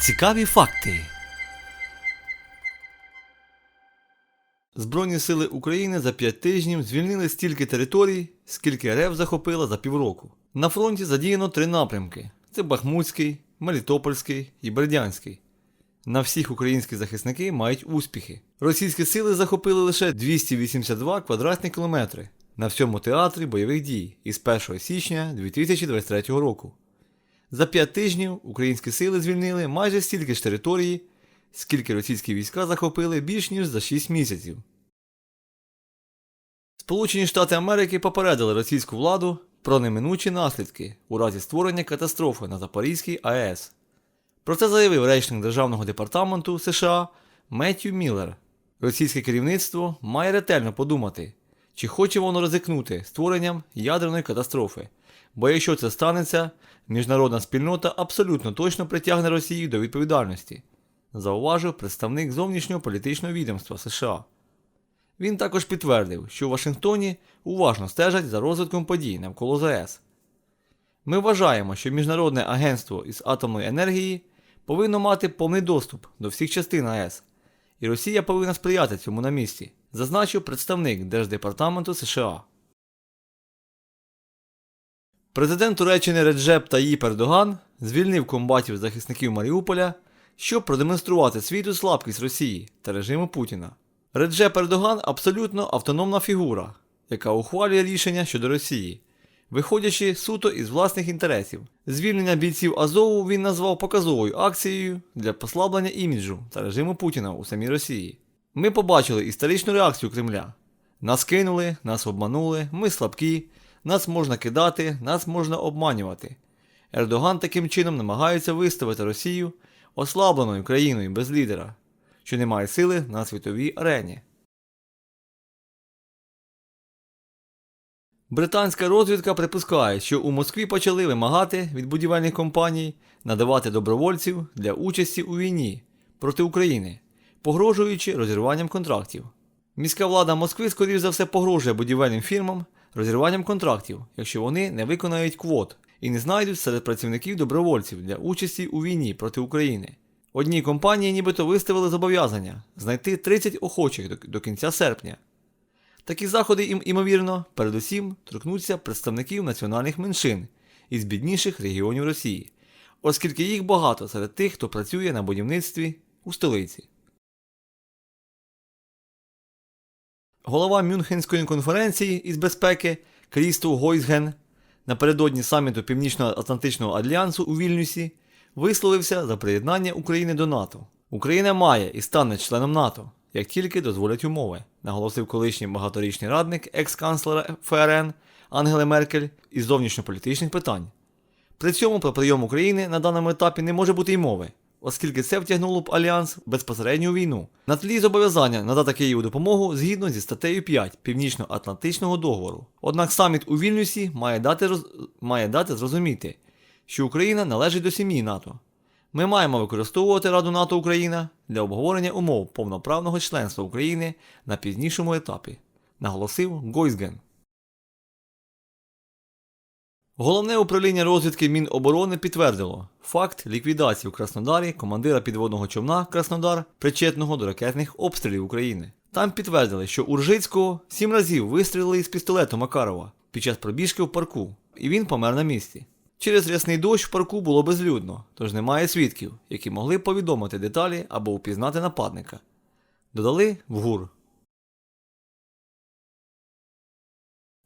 Цікаві факти. Збройні сили України за 5 тижнів звільнили стільки територій, скільки РФ захопила за півроку. На фронті задіяно три напрямки: це Бахмутський, Мелітопольський і Бердянський. На всіх українські захисники мають успіхи. Російські сили захопили лише 282 квадратні кілометри на всьому театрі бойових дій із 1 січня 2023 року. За 5 тижнів українські сили звільнили майже стільки ж території, скільки російські війська захопили більш ніж за 6 місяців. Сполучені Штати Америки попередили російську владу про неминучі наслідки у разі створення катастрофи на Запорізькій АЕС. Про це заявив речник Державного департаменту США Меттью Міллер. Російське керівництво має ретельно подумати, чи хоче воно ризикнути створенням ядерної катастрофи, бо якщо це станеться, міжнародна спільнота абсолютно точно притягне Росію до відповідальності, зауважив представник зовнішнього політичного відомства США. Він також підтвердив, що у Вашингтоні уважно стежать за розвитком подій навколо ЗАЕС. Ми вважаємо, що Міжнародне агентство із атомної енергії повинно мати повний доступ до всіх частин АЕС, і Росія повинна сприяти цьому на місці, зазначив представник Держдепартаменту США. Президент Туреччини Реджеп Таїп Ердоган звільнив комбатів захисників Маріуполя, щоб продемонструвати світу слабкість Росії та режиму Путіна. Реджеп Ердоган абсолютно автономна фігура, яка ухвалює рішення щодо Росії, виходячи суто із власних інтересів. Звільнення бійців Азову він назвав показовою акцією для послаблення іміджу та режиму Путіна у самій Росії. Ми побачили історичну реакцію Кремля. Нас кинули, нас обманули, ми слабкі, нас можна кидати, нас можна обманювати. Ердоган таким чином намагається виставити Росію ослабленою країною без лідера, що не має сили на світовій арені. Британська розвідка припускає, що у Москві почали вимагати від будівельних компаній надавати добровольців для участі у війні проти України, погрожуючи розірванням контрактів. Міська влада Москви, скоріш за все, погрожує будівельним фірмам розірванням контрактів, якщо вони не виконають квот і не знайдуть серед працівників добровольців для участі у війні проти України. Одній компанії нібито виставили зобов'язання знайти 30 охочих до, кінця серпня. Такі заходи, ім, імовірно, передусім торкнуться представників національних меншин із бідніших регіонів Росії, оскільки їх багато серед тих, хто працює на будівництві у столиці. Голова Мюнхенської конференції із безпеки Крістов Гойсген напередодні саміту Північно-Атлантичного альянсу у Вільнюсі висловився за приєднання України до НАТО. Україна має і стане членом НАТО, як тільки дозволять умови, наголосив колишній багаторічний радник екс-канцлера ФРН Ангели Меркель із зовнішньополітичних питань. При цьому про прийом України на даному етапі не може бути й мови, оскільки це втягнуло б альянс безпосередньо у війну. На тлі зобов'язання надати Києву допомогу згідно зі статтею 5 Північно-Атлантичного договору. Однак саміт у Вільнюсі має дати, роз... має дати зрозуміти, що Україна належить до сім'ї НАТО. Ми маємо використовувати Раду НАТО Україна для обговорення умов повноправного членства України на пізнішому етапі, наголосив Гойсген. Головне управління розвідки Міноборони підтвердило факт ліквідації у Краснодарі командира підводного човна Краснодар, причетного до ракетних обстрілів України. Там підтвердили, що Уржицького сім разів вистрілили із пістолету Макарова під час пробіжки в парку, і він помер на місці. Через рясний дощ в парку було безлюдно, тож немає свідків, які могли повідомити деталі або впізнати нападника. Додали в ГУР.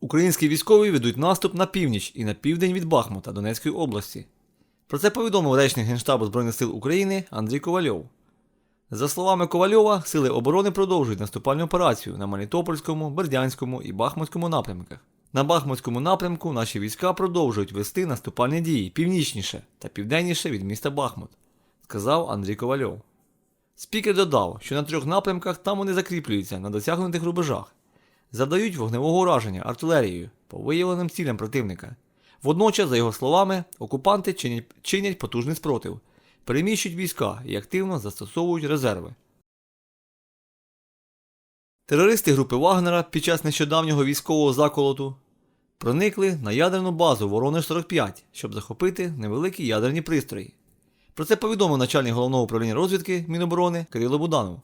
Українські військові ведуть наступ на північ і на південь від Бахмута Донецької області. Про це повідомив речник Генштабу Збройних сил України Андрій Ковальов. За словами Ковальова, сили оборони продовжують наступальну операцію на Мелітопольському, Бердянському і Бахмутському напрямках. На Бахмутському напрямку наші війська продовжують вести наступальні дії північніше та південніше від міста Бахмут, сказав Андрій Ковальов. Спікер додав, що на трьох напрямках там вони закріплюються на досягнутих рубежах, завдають вогневого ураження артилерією по виявленим цілям противника. Водночас, за його словами, окупанти чинять, чинять потужний спротив, переміщують війська і активно застосовують резерви. Терористи групи Вагнера під час нещодавнього військового заколоту проникли на ядерну базу Воронеж 45, щоб захопити невеликі ядерні пристрої. Про це повідомив начальник головного управління розвідки Міноборони Кирило Буданов.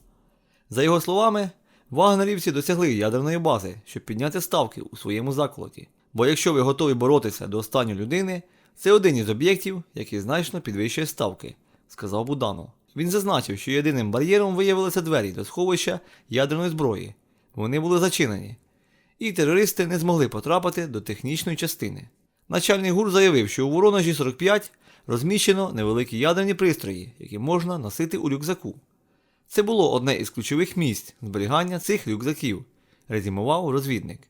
За його словами, вагнерівці досягли ядерної бази, щоб підняти ставки у своєму заколоті. Бо якщо ви готові боротися до останньої людини, це один із об'єктів, який значно підвищує ставки, сказав Буданов. Він зазначив, що єдиним бар'єром виявилися двері до сховища ядерної зброї. Вони були зачинені, і терористи не змогли потрапити до технічної частини. Начальник ГУР заявив, що у Воронежі 45 розміщено невеликі ядерні пристрої, які можна носити у рюкзаку. Це було одне із ключових місць зберігання цих рюкзаків, резюмував розвідник.